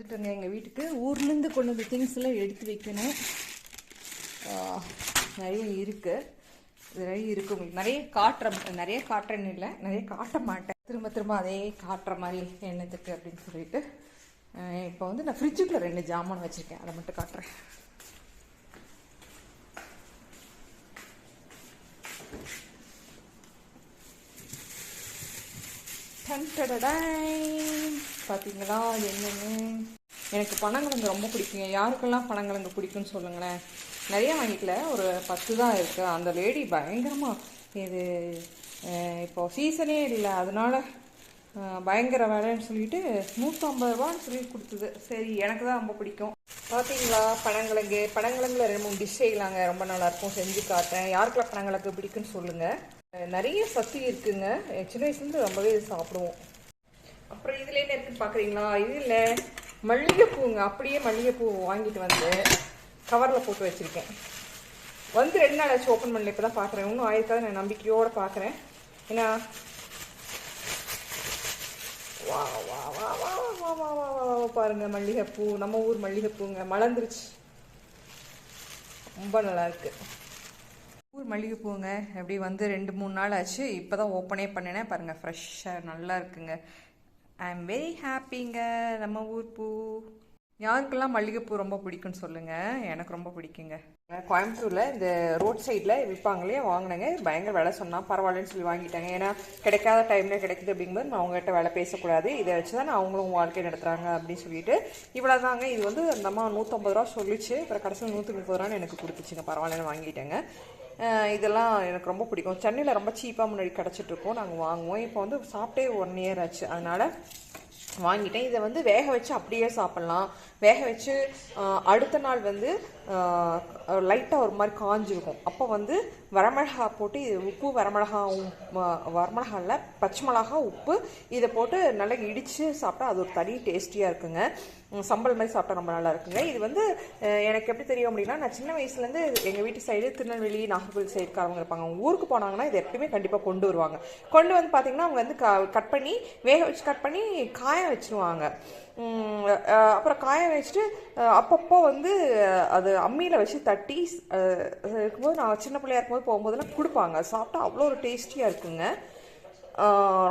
வந்துட்டோங்க எங்கள் வீட்டுக்கு. ஊர்லேருந்து கொண்டு வந்த திங்ஸ் எல்லாம் எடுத்து வைக்கணும். நிறைய இருக்குது நிறைய இருக்கு உங்களுக்கு. நிறைய காட்டுற நிறைய காட்டுறேன்னு இல்லை. நிறைய காட்ட மாட்டேன். திரும்ப திரும்ப அதே காட்டுற மாதிரி என்னத்துக்கு அப்படின்னு சொல்லிட்டு இப்போ வந்து நான் ஃப்ரிட்ஜுக்குள்ள ரெண்டு ஜாமான் வச்சுருக்கேன். அதை மட்டும் காட்டுறேன். டன் டடடாய். பாத்தீங்களா? என்னென்னு? எனக்கு பனங்கிழங்கு ரொம்ப பிடிக்குங்க யாருக்கெல்லாம் பனங்கிழங்கு பிடிக்கும்னு சொல்லுங்களேன். நிறைய வாங்கிக்கல ஒரு பத்து தான் இருக்குது அந்த லேடி பயங்கரமாக இது இப்போது இப்போ சீசனே இல்லை. அதனால் பயங்கர விலைன்னு சொல்லிட்டு நூற்றம்பது ரூபான்னு சொல்லி கொடுத்தது. சரி எனக்கு தான் ரொம்ப பிடிக்கும். பார்த்தீங்களா பனங்கிழங்கு பனங்கிழங்குல ரெண்டு மூணு டிஷ் செய்யலாங்க. ரொம்ப நல்லா இருக்கும் செஞ்சு காட்டேன் யாருக்கெல்லாம் பனங்கிழங்கு பிடிக்குன்னு சொல்லுங்கள் நிறைய சக்தி இருக்குங்க. சின்ன வயசுலேருந்து ரொம்பவே சாப்பிடுவோம். அப்புறம் இதுல என்ன இருக்குன்னு பாக்குறீங்களா இது இல்ல மல்லிகைப்பூங்க அப்படியே மல்லிகைப்பூ வாங்கிட்டு வந்து கவர்ல போட்டு வச்சிருக்கேன் வந்து ரெண்டு நாள் ஆச்சு ஓப்பன் பண்ணல இப்பதான் பாக்குறேன் இன்னும் ஆயிருக்காது நான் நம்பிக்கையோட பாக்குறேன் ஏன்னா வா வா வா வா வா வா வா வா வா பாருங்க மல்லிகைப்பூ நம்ம ஊர் மல்லிகைப்பூங்க மலர்ந்துருச்சு ரொம்ப நல்லா இருக்கு ஊர் மல்லிகைப்பூங்க அப்படி வந்து ரெண்டு மூணு நாள் ஆச்சு இப்போ தான் ஓப்பனே பண்ணினேன் பாருங்கள் ஃப்ரெஷ்ஷாக நல்லா இருக்குங்க ஐ எம் வெரி ஹாப்பிங்க நம்ம ஊர் பூ. யாருக்கெல்லாம் மல்லிகைப்பூ ரொம்ப பிடிக்கும்னு சொல்லுங்கள் எனக்கு ரொம்ப பிடிக்குங்க. கோயம்புத்தூரில் இந்த ரோட் சைடில் விற்பாங்களே வாங்கினேங்க. பயங்கர விலை சொன்னால் பரவாயில்லன்னு சொல்லி வாங்கிட்டாங்க. ஏன்னா கிடைக்காத டைமில் கிடைக்குது அப்படிங்கும்போது நான் அவங்ககிட்ட விலை பேசக்கூடாது. இதை வச்சு தான் அவங்களும் வாழ்க்கை நடத்துகிறாங்க அப்படின்னு சொல்லிட்டு இவ்வளோதாங்க இது வந்து அந்த அம்மா நூற்றம்பது ரூபா சொல்லிச்சு. அப்புறம் கடைசியில் நூற்றி முப்பது ரூபான்னு எனக்கு கொடுத்துச்சுங்க. பரவாயில்லன்னு வாங்கிட்டேங்க. இதெல்லாம் எனக்கு ரொம்ப பிடிக்கும். சென்னையில் ரொம்ப சீப்பாக முன்னாடி கிடச்சிட்டு இருக்கோம் நாங்கள் வாங்குவோம். இப்போ வந்து சாப்பிட்டே ஒன் இயர் ஆச்சு. அதனால் வாங்கிட்டேன். இதை வந்து வேக வச்சு அப்படியே சாப்பிட்லாம். வேக வச்சு அடுத்த நாள் வந்து லைட்டாக ஒரு மாதிரி காஞ்சிருக்கும். அப்போ வந்து வரமிளகா போட்டு இது உப்பு வரமிளகா இல்லை பச்சை மிளகா உப்பு இதை போட்டு நல்லா இடித்து சாப்பிட்டா அது ஒரு தனி டேஸ்டியாக இருக்குங்க. சம்பல் மாதிரி சாப்பிட்டா ரொம்ப நல்லா இருக்குங்க. இது வந்து எனக்கு எப்படி தெரியும் அப்படின்னா நான் சின்ன வயசுலேருந்து எங்கள் வீட்டு சைடு திருநெல்வேலி நாகர்கோவில் சைடுக்காரவங்க இருப்பாங்க. அவங்க ஊருக்கு போனாங்கன்னா இது எப்பயுமே கண்டிப்பாக கொண்டு வருவாங்க. கொண்டு வந்து பார்த்தீங்கன்னா அவங்க வந்து கட் பண்ணி வேக வச்சு கட் பண்ணி காய வச்சுருவாங்க. அப்புறம் காய வச்சுட்டு அப்பப்போ வந்து அது அம்மியில் வச்சு தட்டி இருக்கும்போது நான் சின்ன பிள்ளையா இருக்கும்போது போகும்போதெல்லாம் கொடுப்பாங்க. சாப்பிட்டா அவ்வளோ ஒரு டேஸ்டியாக இருக்குங்க.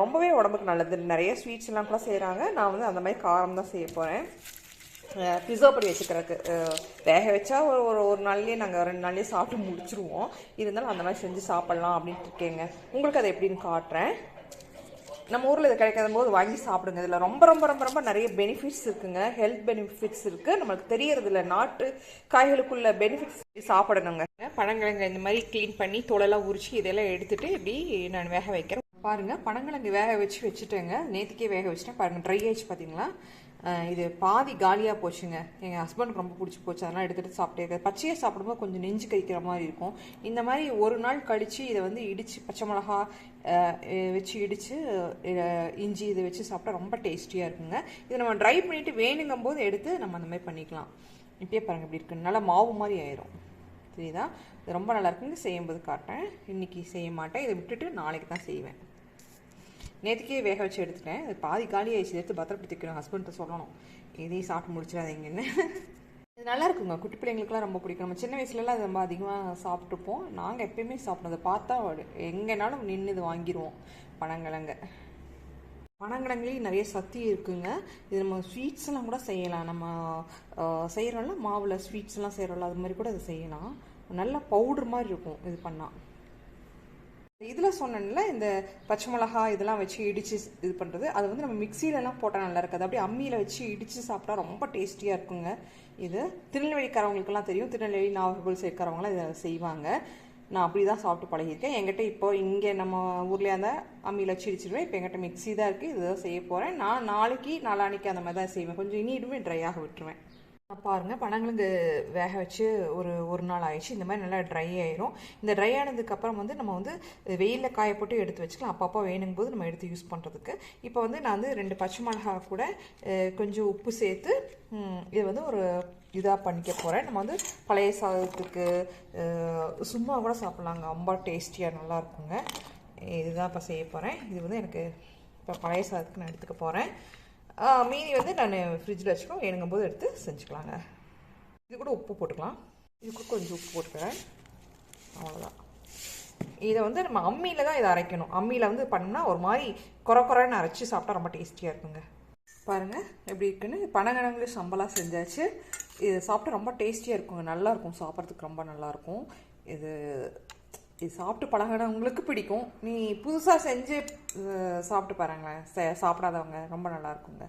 ரொம்பவே உடம்புக்கு நல்லது. நிறைய ஸ்வீட்ஸ் எல்லாம் கூட செய்கிறாங்க நான் வந்து அந்த மாதிரி காரம் தான் செய்ய போகிறேன் ப்ரிசர்வ் பண்ணி வச்சுக்கிறதுக்கு. வேக வச்சா ஒரு ஒரு ஒரு நாள்லேயே நாங்கள் ரெண்டு நாள்லேயே சாப்பிட்டு முடிச்சிருவோம். இருந்தாலும் அந்த மாதிரி செஞ்சு சாப்பிட்லாம் அப்படின்ட்டு இருக்கேங்க. உங்களுக்கு அதை எப்படின்னு காட்டுறேன். நம்ம ஊரில் இது கிடைக்காத போது வாங்கி சாப்பிடுங்க. இதில் ரொம்ப ரொம்ப ரொம்ப ரொம்ப நிறைய பெனிஃபிட்ஸ் இருக்குங்க. ஹெல்த் பெனிஃபிட்ஸ் இருக்குது நம்மளுக்கு தெரியறது இல்லை நாட்டு காய்களுக்குள்ள பெனிஃபிட்ஸ் சாப்பிடணுங்க. பழங்கிழங்கு இந்த மாதிரி க்ளீன் பண்ணி தோலெல்லாம் உரிச்சு இதெல்லாம் எடுத்துகிட்டு இப்படி நான் வேக வைக்கிறேன். பாருங்க பழங்கிழங்கு வேக வச்சு வச்சுட்டேங்க. நேற்றுக்கே வேக வச்சுட்டேன். பாருங்கள் ட்ரை ஆயிடுச்சு பார்த்தீங்களா இது பாதி காலியாக போச்சுங்க. எங்கள் ஹஸ்பண்டுக்கு ரொம்ப பிடிச்சி போச்சு. அதெல்லாம் எடுத்துகிட்டு சாப்பிட்டே இருக்காது பச்சையாக சாப்பிடும்போது கொஞ்சம் நெஞ்சு கழிக்கிற மாதிரி இருக்கும். இந்த மாதிரி ஒரு நாள் கழித்து இதை வந்து இடித்து பச்சை மிளகா வச்சு இடித்து இஞ்சி இதை வச்சு சாப்பிட்டா ரொம்ப டேஸ்டியாக இருக்குங்க. இதை நம்ம ட்ரை பண்ணிவிட்டு வேணுங்கும் போது எடுத்து நம்ம அந்த மாதிரி பண்ணிக்கலாம். இப்பயே பாருங்கள் இப்படி இருக்கு. நல்லா மாவு மாதிரி ஆயிரும். சரிதா இது ரொம்ப நல்லா இருக்குங்க. செய்யும்போது காட்டுறேன். இன்னைக்கு செய்ய மாட்டேன். இதை விட்டுட்டு நாளைக்கு தான் செய்வேன். நேற்றுக்கே வேக வச்சு எடுத்துட்டேன். அது பாதி காலி ஆயிடுச்சு. எடுத்து பத்திரப்படுத்திக்கணும் ஹஸ்பண்ட்ட சொல்லணும். இதையும் சாப்பிட்டு முடிச்சிடாதீங்கன்னு இது நல்லா இருக்குங்க. குட்டி பிள்ளைங்களுக்குலாம் ரொம்ப பிடிக்கும். நம்ம சின்ன வயசுலலாம் அது ரொம்ப அதிகமாக சாப்பிட்ருப்போம் நாங்கள் எப்பயுமே சாப்பிட்றத பார்த்தா எங்கேனாலும் நின்று இது வாங்கிடுவோம் பனங்கிழங்க பனங்கிழங்குலேயும் நிறைய சக்தி இருக்குங்க. இது நம்ம ஸ்வீட்ஸ் எல்லாம் கூட செய்யலாம். நம்ம செய்கிறோம்ல மாவில் ஸ்வீட்ஸ் எல்லாம் செய்கிறோம்ல அது மாதிரி கூட அதை செய்யலாம். நல்ல பவுடர் மாதிரி இருக்கும் இது பண்ணால் இதில் சொன்னேன்ல இந்த பச்சை மிளகா இதெல்லாம் வச்சு இடித்து இது பண்ணுறது அது வந்து நம்ம மிக்சியிலலாம் போட்டால் நல்லா இருக்காது. அப்படியே அம்மியில் வச்சு இடித்து சாப்பிட்டா ரொம்ப டேஸ்டியாக இருக்குங்க. இது திருநெல்வேலிக்காரவங்களுக்கெல்லாம் தெரியும். திருநெல்வேலி நாகர்கோவில் சேர்க்கிறவங்களாம் இதை செய்வாங்க. நான் அப்படி தான் சாப்பிட்டு பழகியிருக்கேன். என்கிட்ட இப்போ இங்கே நம்ம ஊர்லேயே அந்த அம்மியில் வச்சு இடிச்சிடுவேன். இப்போ என்கிட்ட மிக்ஸி தான் இருக்குது இதுதான் செய்ய போகிறேன் நான் நாளைக்கு நாளான்னைக்கு அந்த மாதிரி தான் செய்வேன். கொஞ்சம் இனிடுமே ட்ரை ஆக விட்டுருவேன். பாருங்க பனங்கிழங்கு வேக வச்சு ஒரு ஒரு நாள் ஆயிடுச்சு. இந்த மாதிரி நல்லா ட்ரை ஆயிரும். இந்த ட்ரை ஆனதுக்கு அப்புறம் வந்து நம்ம வந்து வெயிலில் காய போட்டு எடுத்து வச்சுக்கலாம். அப்பப்போ வேணுங்கும் போது நம்ம எடுத்து யூஸ் பண்ணுறதுக்கு இப்போ வந்து நான் வந்து ரெண்டு பச்சை மிளகா கூட கொஞ்சம் உப்பு சேர்த்து இது வந்து ஒரு இதாக பண்ணிக்க போகிறேன் நம்ம வந்து பழைய சாதத்துக்கு சும்மா கூட சாப்பிட்லாங்க. ரொம்ப டேஸ்டியாக நல்லா இருக்குங்க. இதுதான் இப்போ செய்ய போகிறேன் இது வந்து எனக்கு இப்போ பழைய சாதத்துக்கு நான் எடுத்துக்க போகிறேன் மீதி வந்து நான் ஃப்ரிட்ஜில் வச்சுக்கோ வேணுங்கும் போது எடுத்து செஞ்சுக்கலாங்க. இது கூட உப்பு போட்டுக்கலாம். இது கூட கொஞ்சம் உப்பு போட்டுக்கிறேன். அவ்வளோதான் இதை வந்து நம்ம அம்மியில் தான் இதை அரைக்கணும். அம்மியில் வந்து பண்ணோம்னா ஒரு மாதிரி குறை குறைன்னு அரைச்சி சாப்பிட்டா ரொம்ப டேஸ்டியாக இருக்குங்க. பாருங்கள் எப்படி இருக்குன்னு. பனங்கிழங்குல சம்பளாக செஞ்சாச்சு. இது சாப்பிட்டா ரொம்ப டேஸ்டியாக இருக்குங்க. நல்லாயிருக்கும் சாப்பிட்றதுக்கு ரொம்ப நல்லாயிருக்கும் இது இது சாப்பிட்டு பழகினவங்களுக்கு பிடிக்கும். நீ புதுசாக செஞ்சு சாப்பிட்டு பாருங்களேன். சாப்பிடாதவங்க ரொம்ப நல்லா இருக்குங்க.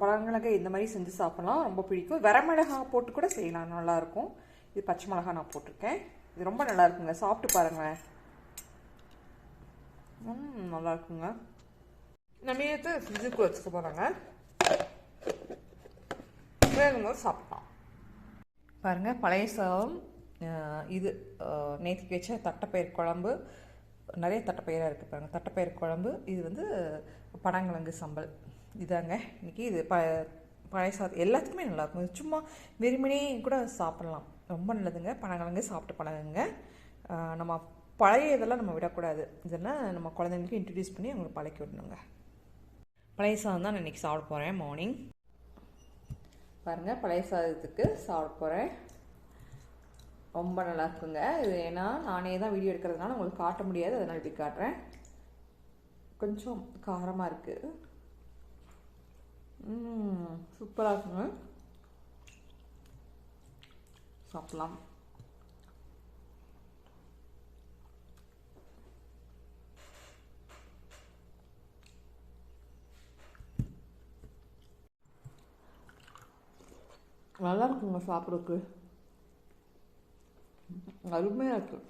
பழங்களுக்கு இந்த மாதிரி செஞ்சு சாப்பிடலாம். ரொம்ப பிடிக்கும். வரமிளகா போட்டு கூட செய்யலாம். நல்லாயிருக்கும் இது பச்சை மிளகா நான் போட்டிருக்கேன். இது ரொம்ப நல்லா இருக்குங்க. சாப்பிட்டு பாருங்களேன். ம் நல்லா இருக்குங்க. நம்ம எடுத்து ஃப்ரிட்ஜுக்கு வச்சுக்க போகிறாங்க வேணும்போது சாப்பிட்லாம். பாருங்கள் பழைய சாதம் இது நேற்றுக்கு வச்ச தட்டைப்பயிர் குழம்பு நிறைய தட்டைப்பயிராக இருக்குது பாருங்கள் தட்டைப்பயிர் குழம்பு இது வந்து பனங்கிழங்கு சம்பல். இதாங்க. இன்னைக்கு இது ப பழைய சாதம் எல்லாத்துக்குமே நல்லாயிருக்கும் சும்மா வெறுமனே கூட சாப்பிட்லாம். ரொம்ப நல்லதுங்க. பனங்கிழங்கு சாப்பிட்டு பழகுங்க. நம்ம பழைய இதெல்லாம் நம்ம விடக்கூடாது. இதெல்லாம் நம்ம குழந்தைங்களுக்கு இன்ட்ரடியூஸ் பண்ணி அவங்களுக்கு பழக்கி விடணுங்க. பழைய சாதம் தான் நான் இன்றைக்கி சாப்பிட போகிறேன் மார்னிங் பாருங்கள் பழைய சாதத்துக்கு சாப்பிட போகிறேன் ரொம்ப நல்லா இருக்குங்க இது ஏன்னா நானே தான் வீடியோ எடுக்கிறதுனால உங்களுக்கு காட்ட முடியாது. அதனால் இப்படி காட்டுறேன். கொஞ்சம் காரமாக இருக்குது சூப்பராக இருக்குங்க. சாப்பிட்லாம். நல்லா இருக்குங்க சாப்பிட்றதுக்கு. அருமையாக இருக்கும்